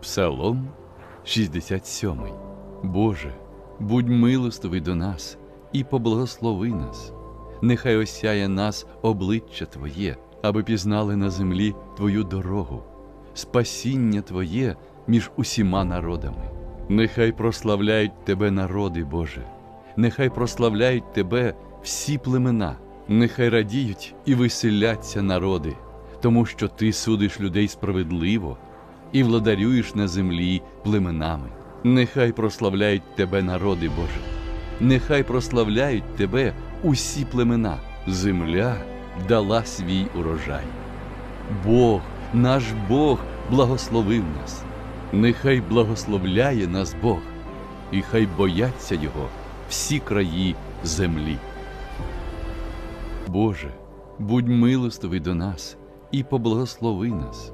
Псалом 67. Боже, будь милостивий до нас і поблагослови нас. Нехай осяє нас обличчя Твоє, аби пізнали на землі Твою дорогу, спасіння Твоє між усіма народами. Нехай прославляють Тебе народи, Боже, нехай прославляють Тебе всі племена, нехай радіють і веселяться народи, тому що Ти судиш людей справедливо і владарюєш на землі племенами. Нехай прославляють Тебе народи, Боже, нехай прославляють Тебе усі племена. Земля дала свій урожай. Бог, наш Бог, благословив нас. Нехай благословляє нас Бог, і хай бояться Його всі краї землі. Боже, будь милостивий до нас і поблагослови нас.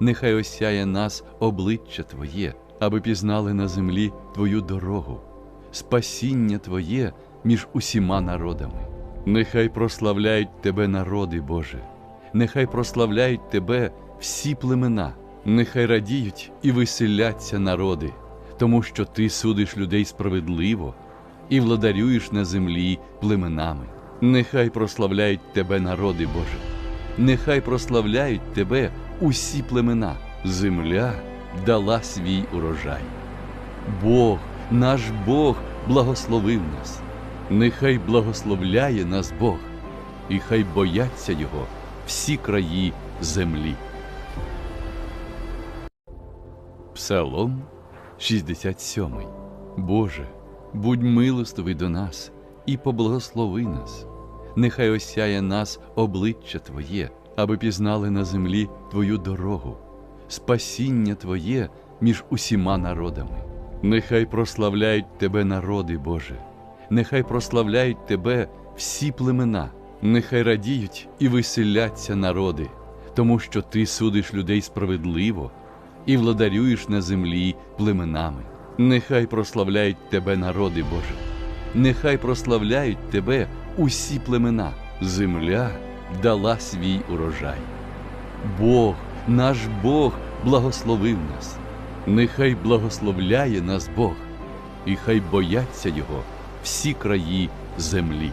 Нехай осяє нас обличчя Твоє, аби пізнали на землі Твою дорогу, спасіння Твоє між усіма народами. Нехай прославляють Тебе народи, Боже, нехай прославляють Тебе всі племена, нехай радіють і веселяться народи, тому що Ти судиш людей справедливо і владарюєш на землі племенами. Нехай прославляють Тебе народи, Боже, нехай прославляють Тебе усі племена. Земля дала свій урожай. Бог, наш Бог, благословив нас. Нехай благословляє нас Бог, і хай бояться Його всі краї землі. Псалом 67. Боже, будь милостивий до нас і поблагослови нас. Нехай осяє нас обличчя Твоє, аби пізнали на землі Твою дорогу, спасіння Твоє між усіма народами. Нехай прославляють Тебе народи, Боже, нехай прославляють Тебе всі племена, нехай радіють і веселяться народи, тому що Ти судиш людей справедливо і владарюєш на землі племенами. Нехай прославляють Тебе народи, Боже, нехай прославляють Тебе усі племена. Земля дала свій урожай. Бог, наш Бог, благословив нас. Нехай благословляє нас Бог, і хай бояться Його всі краї землі.